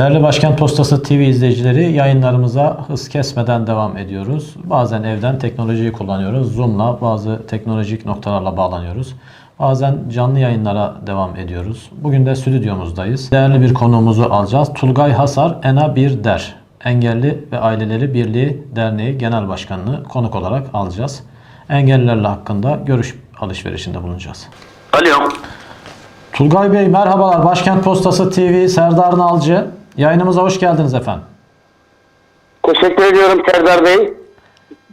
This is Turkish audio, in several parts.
Değerli Başkent Postası TV izleyicileri yayınlarımıza hız kesmeden devam ediyoruz. Bazen evden teknolojiyi kullanıyoruz. Zoom'la bazı teknolojik noktalarla bağlanıyoruz. Bazen canlı yayınlara devam ediyoruz. Bugün de stüdyomuzdayız. Değerli bir konuğumuzu alacağız. Tulgay Hasar Ena Bir Der. Engelli ve Aileleri Birliği Derneği Genel Başkanı'nı konuk olarak alacağız. Engellilerle hakkında görüş alışverişinde bulunacağız. Alo. Tulgay Bey merhabalar. Başkent Postası TV Serdar Nalcı. Yayınımıza hoş geldiniz efendim. Teşekkür ediyorum Serdar Bey.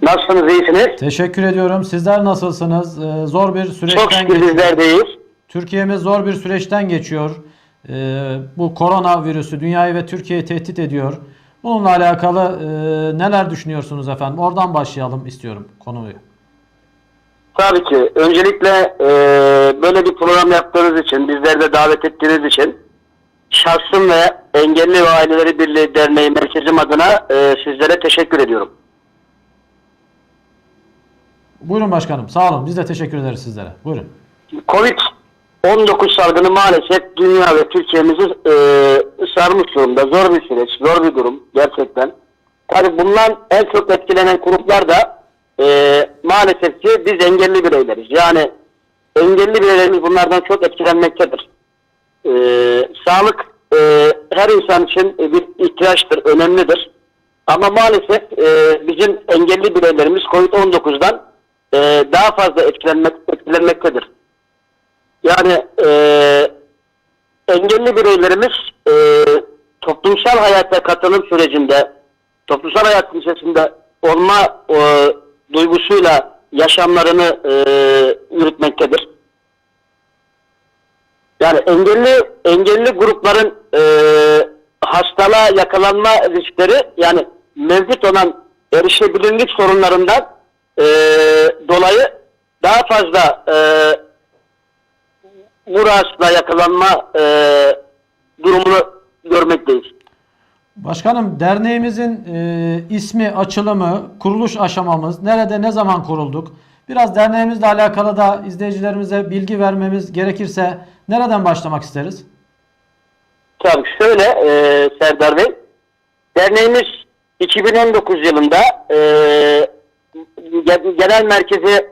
Nasılsınız, iyisiniz? Teşekkür ediyorum. Sizler nasılsınız? Ee, zor bir Çok süreçten şükür geçiyor. bizler deyiz. Türkiye'miz zor bir süreçten geçiyor. Ee, bu korona virüsü dünyayı ve Türkiye'yi tehdit ediyor. Bununla alakalı e, neler düşünüyorsunuz efendim? Oradan başlayalım istiyorum konuyu. Tabii ki. Öncelikle e, böyle bir program yaptığınız için, bizleri de davet ettiğiniz için şahsım ve Engelli ve Aileleri Birliği Derneği merkezim adına e, sizlere teşekkür ediyorum. Buyurun başkanım. Sağ olun. Biz de teşekkür ederiz sizlere. Buyurun. Covid-19 salgını maalesef dünya ve Türkiye'mizi e, sarmış durumda. Zor bir süreç, zor bir durum gerçekten. Tabii bundan en çok etkilenen gruplar da e, maalesef ki biz engelli bireyleriz. Yani engelli bireylerimiz bunlardan çok etkilenmektedir. Sağlık e, her insan için bir ihtiyaçtır, önemlidir. Ama maalesef e, bizim engelli bireylerimiz COVID-19'dan e, daha fazla etkilenmek, etkilenmektedir. Yani e, engelli bireylerimiz e, toplumsal hayata katılım sürecinde, toplumsal hayatın içerisinde olma e, duygusuyla yaşamlarını e, yürütmektedir. Yani engelli engelli grupların e, hastalığa yakalanma riskleri yani mevcut olan erişebilirlik sorunlarından e, dolayı daha fazla e, rahatsızlığa yakalanma e, durumunu görmekteyiz. Başkanım derneğimizin e, ismi, açılımı, kuruluş aşamamız, nerede, ne zaman kurulduk? Biraz derneğimizle alakalı da izleyicilerimize bilgi vermemiz gerekirse nereden başlamak isteriz? Tabii şöyle e, Serdar Bey, derneğimiz 2019 yılında e, ge- genel merkezi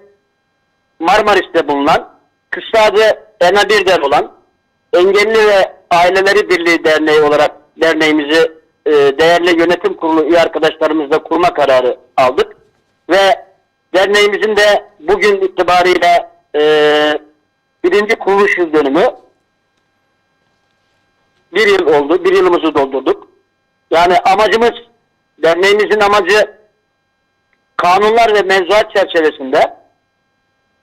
Marmaris'te bulunan, kısaca ENA Birden olan Engelli ve Aileleri Birliği Derneği olarak derneğimizi e, değerli yönetim kurulu üye arkadaşlarımızla kurma kararı aldık. Ve derneğimizin de bugün itibariyle e, birinci kuruluş yıl dönümü bir yıl oldu. Bir yılımızı doldurduk. Yani amacımız, derneğimizin amacı kanunlar ve mevzuat çerçevesinde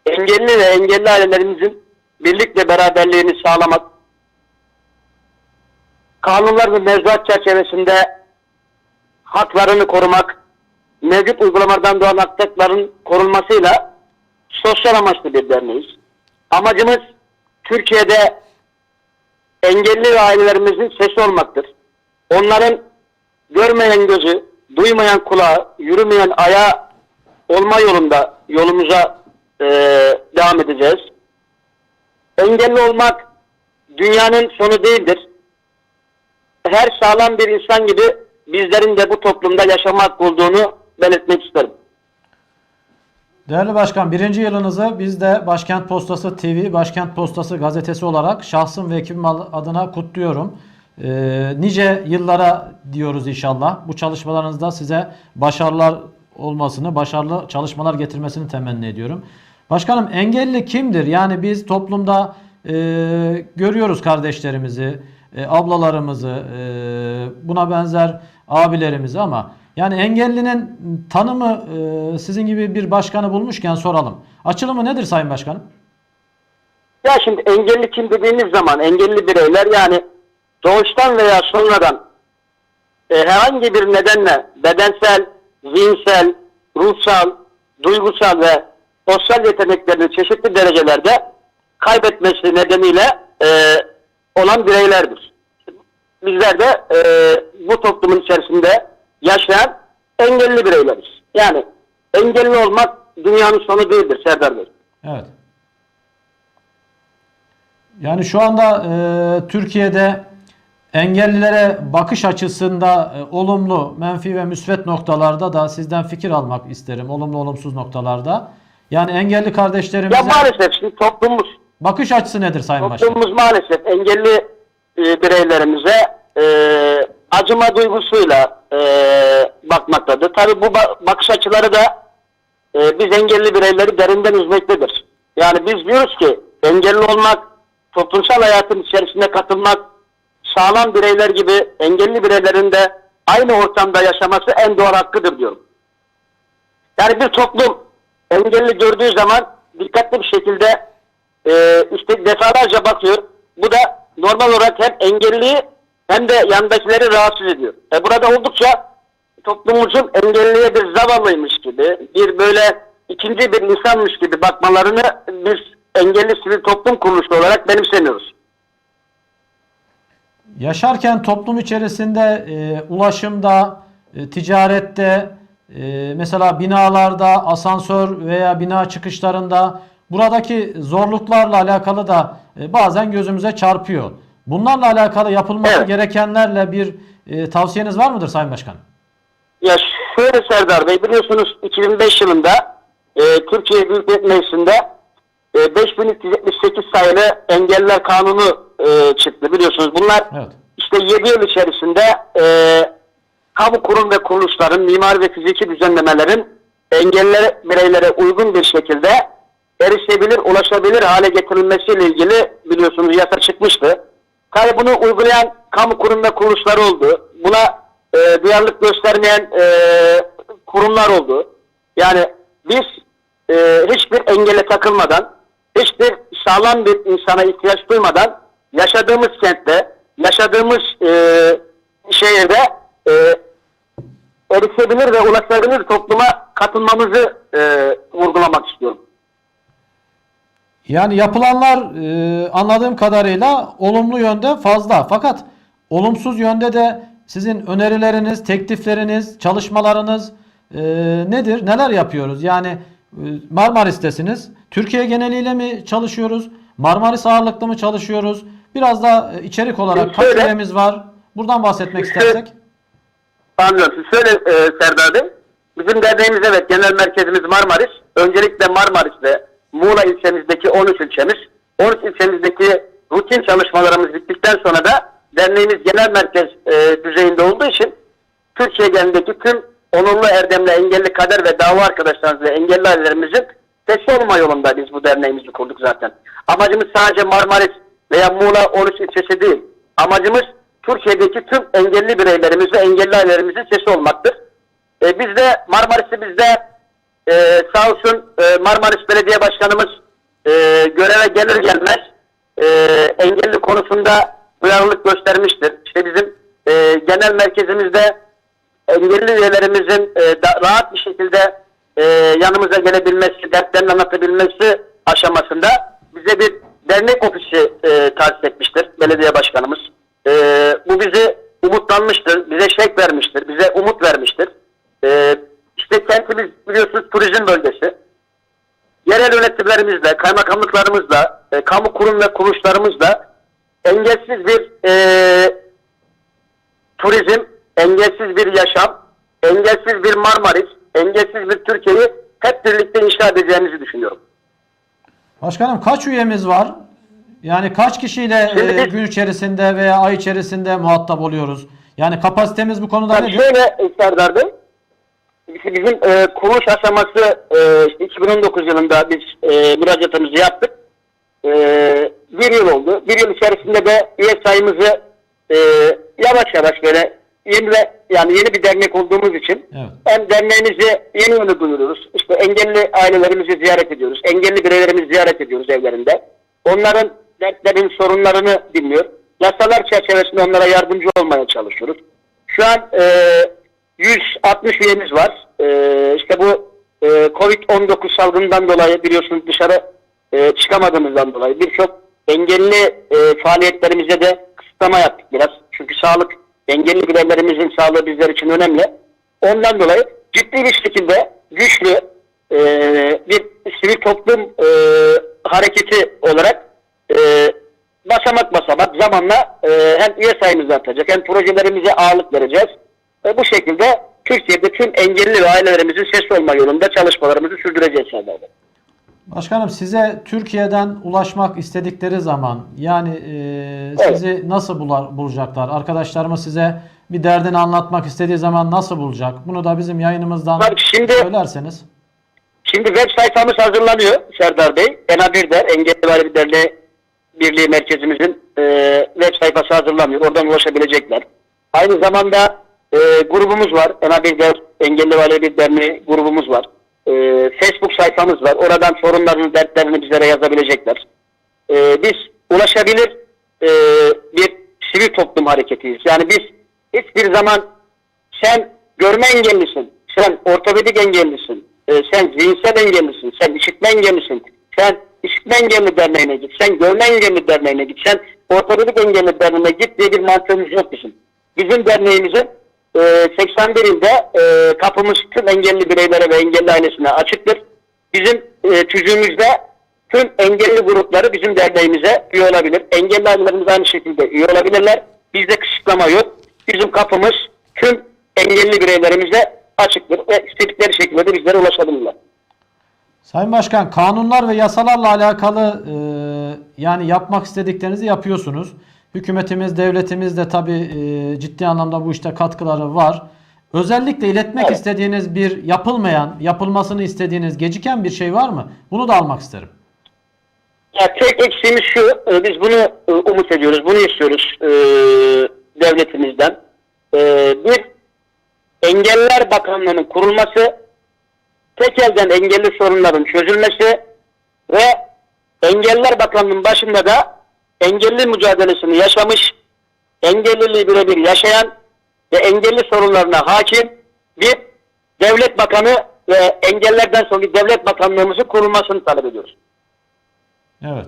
engelli ve engelli ailelerimizin birlik ve beraberliğini sağlamak, kanunlar ve mevzuat çerçevesinde haklarını korumak, mevcut uygulamalardan doğan hakların korunmasıyla sosyal amaçlı bir derneğiz. Amacımız Türkiye'de engelli ailelerimizin sesi olmaktır. Onların görmeyen gözü, duymayan kulağı, yürümeyen ayağı olma yolunda yolumuza e, devam edeceğiz. Engelli olmak dünyanın sonu değildir. Her sağlam bir insan gibi bizlerin de bu toplumda yaşama hakkı olduğunu belirtmek isterim. Değerli Başkan, birinci yılınızı biz de Başkent Postası TV, Başkent Postası gazetesi olarak şahsım ve ekibim adına kutluyorum. Ee, nice yıllara diyoruz inşallah. Bu çalışmalarınızda size başarılar olmasını, başarılı çalışmalar getirmesini temenni ediyorum. Başkanım engelli kimdir? Yani biz toplumda e, görüyoruz kardeşlerimizi, e, ablalarımızı, e, buna benzer abilerimizi ama yani engellinin tanımı e, sizin gibi bir başkanı bulmuşken soralım. Açılımı nedir Sayın Başkanım? Ya şimdi engelli kim dediğimiz zaman engelli bireyler yani doğuştan veya sonradan e, herhangi bir nedenle bedensel, zihinsel, ruhsal, duygusal ve sosyal yeteneklerini çeşitli derecelerde kaybetmesi nedeniyle e, olan bireylerdir. Bizler de e, bu toplumun içerisinde yaşayan engelli bireyleriz. Yani engelli olmak dünyanın sonu değildir Serdar Bey. Evet. Yani şu anda e, Türkiye'de Engellilere bakış açısında e, olumlu, menfi ve müsbet noktalarda da sizden fikir almak isterim. Olumlu, olumsuz noktalarda. Yani engelli Ya kardeşlerimize maalesef şimdi toplumumuz bakış açısı nedir Sayın Başkan? toplumumuz maalesef engelli e, bireylerimize e, acıma duygusuyla e, bakmaktadır. Tabii bu ba- bakış açıları da e, biz engelli bireyleri derinden üzmektedir. Yani biz diyoruz ki engelli olmak, toplumsal hayatın içerisinde katılmak, sağlam bireyler gibi engelli bireylerin de aynı ortamda yaşaması en doğal hakkıdır diyorum. Yani bir toplum engelli gördüğü zaman dikkatli bir şekilde e, işte defalarca bakıyor. Bu da normal olarak hem engelliyi hem de yandakileri rahatsız ediyor. E burada oldukça toplumumuzun engelliye bir zavallıymış gibi, bir böyle ikinci bir insanmış gibi bakmalarını biz engelli sivil toplum kuruluşu olarak benimsemiyoruz. Yaşarken toplum içerisinde e, ulaşımda, e, ticarette, e, mesela binalarda, asansör veya bina çıkışlarında buradaki zorluklarla alakalı da e, bazen gözümüze çarpıyor. Bunlarla alakalı yapılması Evet. gerekenlerle bir e, tavsiyeniz var mıdır Sayın Başkan? Ya şöyle Serdar Bey biliyorsunuz 2005 yılında e, Türkiye Büyük Millet Meclisi'nde e, 5378 sayılı engeller kanunu e, çıktı biliyorsunuz. Bunlar Evet. işte 7 yıl içerisinde e, kamu kurum ve kuruluşların mimari ve fiziki düzenlemelerin engelli bireylere uygun bir şekilde erişebilir, ulaşabilir hale getirilmesiyle ilgili biliyorsunuz yasa çıkmıştı. Tabii bunu uygulayan kamu kurum ve kuruluşlar oldu. Buna e, duyarlılık göstermeyen e, kurumlar oldu. Yani biz e, hiçbir engele takılmadan, hiçbir sağlam bir insana ihtiyaç duymadan yaşadığımız kentte, yaşadığımız e, şehirde e, erişebilir ve ulaşabilir topluma katılmamızı e, vurgulamak istiyorum. Yani yapılanlar e, anladığım kadarıyla olumlu yönde fazla. Fakat olumsuz yönde de sizin önerileriniz, teklifleriniz, çalışmalarınız e, nedir? Neler yapıyoruz? Yani e, Marmaris'tesiniz. Türkiye geneliyle mi çalışıyoruz? Marmaris ağırlıklı mı çalışıyoruz? Biraz da e, içerik olarak kaç Şöyle- var? Buradan bahsetmek Şöyle- istersek. Anlıyorum. Siz söyle e, Serdar Bey. Bizim derneğimiz evet genel merkezimiz Marmaris. Öncelikle Marmaris'te Muğla ilçemizdeki 13 ilçemiz. 13 ilçemizdeki rutin çalışmalarımız bittikten sonra da derneğimiz genel merkez e, düzeyinde olduğu için Türkiye genelindeki tüm onurlu erdemli engelli kader ve dava arkadaşlarımız ve engelli ailelerimizin sesi olma yolunda biz bu derneğimizi kurduk zaten. Amacımız sadece Marmaris veya Muğla 13 ilçesi değil. Amacımız Türkiye'deki tüm engelli bireylerimiz ve engelli ailelerimizin sesi olmaktır. E, biz de Marmaris'i bizde e, sağ olsun e, Marmaris Belediye Başkanımız e, göreve gelir gelmez e, engelli konusunda duyarlılık göstermiştir. İşte bizim e, genel merkezimizde engelli üyelerimizin e, da- rahat bir şekilde e, yanımıza gelebilmesi, dertlerini anlatabilmesi aşamasında bize bir dernek ofisi e, tahsis etmiştir belediye başkanımız. E, bu bizi umutlanmıştır, bize şek vermiştir, bize umut vermiştir. E, işte kentimiz biliyorsunuz turizm bölgesi. Yerel yönetimlerimizle, kaymakamlıklarımızla, e, kamu kurum ve kuruluşlarımızla engelsiz bir e, turizm, engelsiz bir yaşam, engelsiz bir Marmaris, engelsiz bir Türkiye'yi hep birlikte inşa edeceğimizi düşünüyorum. Başkanım kaç üyemiz var? Yani kaç kişiyle Şimdi e, biz- gün içerisinde veya ay içerisinde muhatap oluyoruz? Yani kapasitemiz bu konuda Tabii nedir? şöyle e, Serdar Bey, işte bizim e, kuruluş aşaması e, işte 2019 yılında biz e, müracaatımızı yaptık. E, bir yıl oldu. Bir yıl içerisinde de üye sayımızı e, yavaş yavaş böyle yeni ve yani yeni bir dernek olduğumuz için Evet. hem derneğimizi yeni yeni duyuruyoruz. İşte engelli ailelerimizi ziyaret ediyoruz. Engelli bireylerimizi ziyaret ediyoruz evlerinde. Onların dertlerini, sorunlarını dinliyor. Yasalar çerçevesinde onlara yardımcı olmaya çalışıyoruz. Şu an e, 160 üyemiz var. E, işte bu e, Covid-19 salgından dolayı biliyorsunuz dışarı e, çıkamadığımızdan dolayı birçok engelli e, faaliyetlerimize de kısıtlama yaptık biraz. Çünkü sağlık, engelli bireylerimizin sağlığı bizler için önemli. Ondan dolayı ciddi bir şekilde güçlü e, bir sivil toplum e, hareketi olarak e, basamak basamak zamanla e, hem üye sayımızı artacak hem projelerimize ağırlık vereceğiz. Ve bu şekilde Türkiye'de tüm engelli ve ailelerimizin sesi olma yolunda çalışmalarımızı sürdüreceğiz Bey. Başkanım size Türkiye'den ulaşmak istedikleri zaman yani e, Evet. sizi nasıl bular, bulacaklar? Arkadaşlarımız size bir derdini anlatmak istediği zaman nasıl bulacak? Bunu da bizim yayınımızdan Tabii şimdi- söylerseniz. Şimdi web sayfamız hazırlanıyor Serdar Bey. ENA der, Engelli ve Aile Derneği Birliği Merkezimizin e, web sayfası hazırlanıyor. Oradan ulaşabilecekler. Aynı zamanda e, grubumuz var. ENA der, Engelli Aile Derneği grubumuz var. E, Facebook sayfamız var. Oradan sorunlarını, dertlerini bizlere yazabilecekler. E, biz ulaşabilir e, bir sivil toplum hareketiyiz. Yani biz hiçbir zaman sen görme engellisin, sen ortopedik engellisin, e, sen zihinsel engellisin, sen işitme engellisin, sen işitme engelli derneğine git, sen görme engelli derneğine git, sen ortopedik engelli derneğine git diye bir mantığımız yok bizim. Bizim derneğimizin e, 81 ilde e, kapımız tüm engelli bireylere ve engelli ailesine açıktır. Bizim e, tüzüğümüzde tüm engelli grupları bizim derneğimize üye olabilir. Engelli ailelerimiz aynı şekilde üye olabilirler. Bizde kısıtlama yok. Bizim kapımız tüm engelli bireylerimize açıktır ve istedikleri şekilde de bizlere ulaşabilirler. Sayın Başkan kanunlar ve yasalarla alakalı e, yani yapmak istediklerinizi yapıyorsunuz. Hükümetimiz, devletimiz de tabii e, ciddi anlamda bu işte katkıları var. Özellikle iletmek Evet. istediğiniz bir yapılmayan, yapılmasını istediğiniz, geciken bir şey var mı? Bunu da almak isterim. Ya tek eksiğimiz şu, e, biz bunu e, umut ediyoruz, bunu istiyoruz e, devletimizden. E, bir, Engeller Bakanlığı'nın kurulması, tek elden engelli sorunların çözülmesi ve Engeller Bakanlığı'nın başında da engelli mücadelesini yaşamış, engelliliği birebir yaşayan ve engelli sorunlarına hakim bir devlet bakanı ve engellerden sonra bir devlet bakanlığımızın kurulmasını talep ediyoruz. Evet.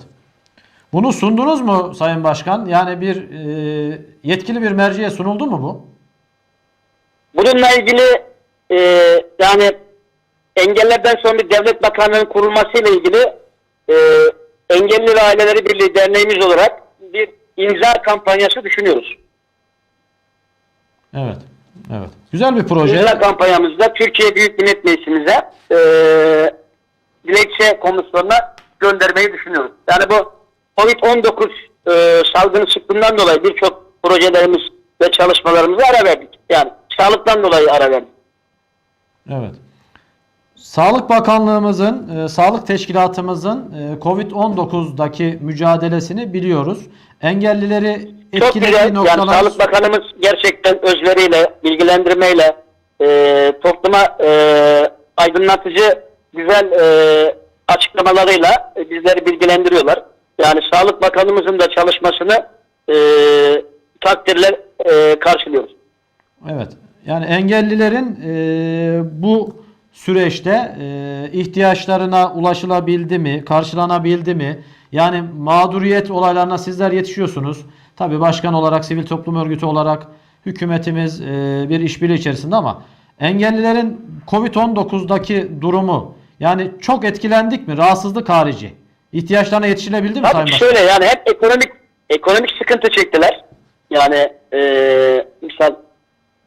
Bunu sundunuz mu Sayın Başkan? Yani bir e, yetkili bir merciye sunuldu mu bu? Bununla ilgili e, yani engellerden sonra bir devlet bakanlığının kurulmasıyla ilgili e, Engelli ve Aileleri Birliği derneğimiz olarak bir imza kampanyası düşünüyoruz. Evet. Evet. Güzel bir proje. İmza kampanyamızda Türkiye Büyük Millet Meclisi'mize e, dilekçe komisyonuna göndermeyi düşünüyoruz. Yani bu Covid-19 e, salgını çıktığından dolayı birçok projelerimiz ve çalışmalarımıza ara verdik. Yani sağlıktan dolayı ara verdik. Evet. Sağlık Bakanlığımızın, e, Sağlık Teşkilatımızın e, Covid-19'daki mücadelesini biliyoruz. Engellileri Çok etkilediği güzel. Yani noktalar... Sağlık Bakanımız gerçekten özveriyle, bilgilendirmeyle, e, topluma e, aydınlatıcı güzel e, açıklamalarıyla e, bizleri bilgilendiriyorlar. Yani Sağlık Bakanımızın da çalışmasını e, takdirle e, karşılıyoruz. Evet. Yani engellilerin e, bu süreçte e, ihtiyaçlarına ulaşılabildi mi, karşılanabildi mi? Yani mağduriyet olaylarına sizler yetişiyorsunuz. Tabii başkan olarak, sivil toplum örgütü olarak hükümetimiz e, bir işbirliği içerisinde ama engellilerin Covid-19'daki durumu yani çok etkilendik mi? Rahatsızlık harici. İhtiyaçlarına yetişilebildi mi Sayın Tabii Başkan? şöyle yani hep ekonomik ekonomik sıkıntı çektiler. Yani e, misal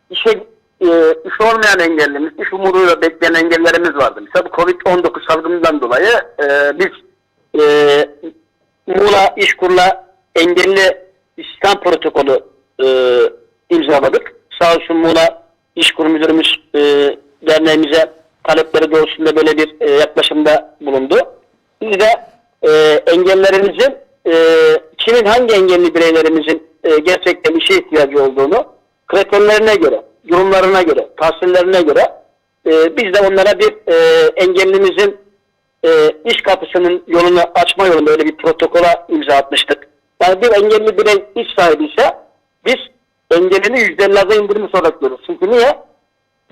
işe e, iş olmayan engellimiz, iş umuduyla bekleyen engellerimiz vardı. Mesela bu Covid-19 salgınından dolayı e, biz e, Muğla İşkur'la engelli istihdam protokolü e, imzaladık. Sağ olsun Muğla İşkur Müdürümüz e, derneğimize talepleri doğrultusunda böyle bir e, yaklaşımda bulundu. Biz de e, engellerimizin e, kimin hangi engelli bireylerimizin e, gerçekten işe ihtiyacı olduğunu kriterlerine göre, durumlarına göre, tahsillerine göre e, biz de onlara bir e, engellimizin e, iş kapısının yolunu açma yolunda öyle bir protokola imza atmıştık. Yani bir engelli birey iş sahibi ise biz engelini %50'e indirmiş olarak görüyoruz. Çünkü niye?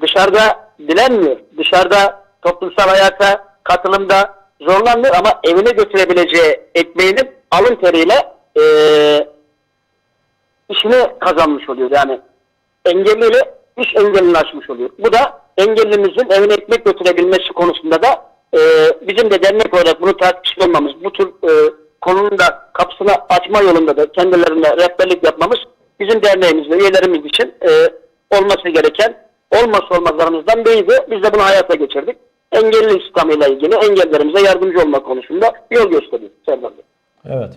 Dışarıda dilenmiyor. Dışarıda toplumsal hayata katılımda zorlanmıyor ama evine götürebileceği ekmeğinin alın teriyle e, işini kazanmış oluyor. Yani engelliyle iş engelini aşmış oluyor. Bu da engellimizin evine ekmek götürebilmesi konusunda da e, bizim de dernek olarak bunu takipçi olmamız, bu tür e, konunun da kapısını açma yolunda da kendilerine rehberlik yapmamız bizim derneğimiz ve üyelerimiz için e, olması gereken olmazsa olmazlarımızdan biriydi. Biz de bunu hayata geçirdik. Engelli ile ilgili engellerimize yardımcı olma konusunda yol gösteriyoruz. Serdar. Evet.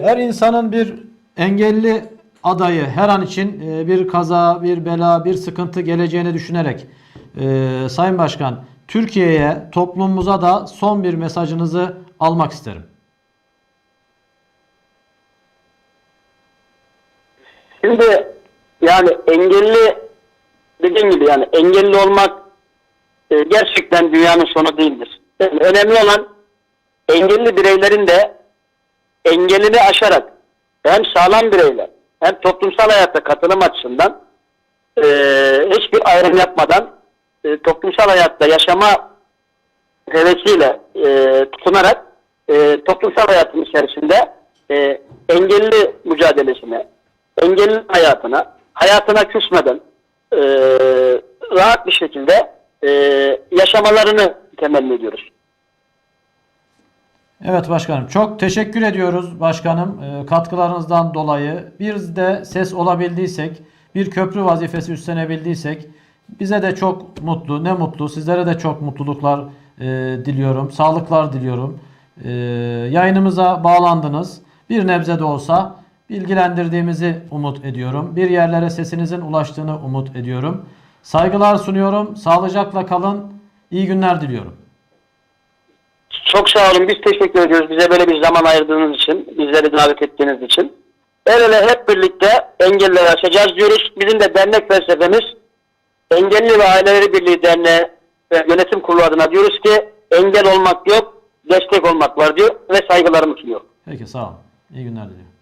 Her insanın bir engelli adayı her an için e, bir kaza, bir bela, bir sıkıntı geleceğini düşünerek e, Sayın Başkan Türkiye'ye, toplumumuza da son bir mesajınızı almak isterim. Şimdi yani engelli dediğim gibi yani engelli olmak e, gerçekten dünyanın sonu değildir. Yani önemli olan engelli bireylerin de engelini aşarak hem sağlam bireyler hem toplumsal hayatta katılım açısından e, hiçbir ayrım yapmadan e, toplumsal hayatta yaşama hevesiyle e, tutunarak e, toplumsal hayatın içerisinde e, engelli mücadelesine, engelli hayatına, hayatına küsmeden e, rahat bir şekilde e, yaşamalarını temenni ediyoruz. Evet başkanım çok teşekkür ediyoruz başkanım e, katkılarınızdan dolayı. Bir de ses olabildiysek, bir köprü vazifesi üstlenebildiysek bize de çok mutlu, ne mutlu. Sizlere de çok mutluluklar e, diliyorum, sağlıklar diliyorum. E, yayınımıza bağlandınız. Bir nebze de olsa bilgilendirdiğimizi umut ediyorum. Bir yerlere sesinizin ulaştığını umut ediyorum. Saygılar sunuyorum. Sağlıcakla kalın. İyi günler diliyorum. Çok sağ olun. Biz teşekkür ediyoruz. Bize böyle bir zaman ayırdığınız için, bizleri davet ettiğiniz için. El ele hep birlikte engelleri aşacağız diyoruz. Bizim de dernek felsefemiz Engelli ve Aileleri Birliği Derneği ve Yönetim Kurulu adına diyoruz ki engel olmak yok, destek olmak var diyor ve saygılarımı sunuyor. Peki sağ olun. İyi günler diliyorum.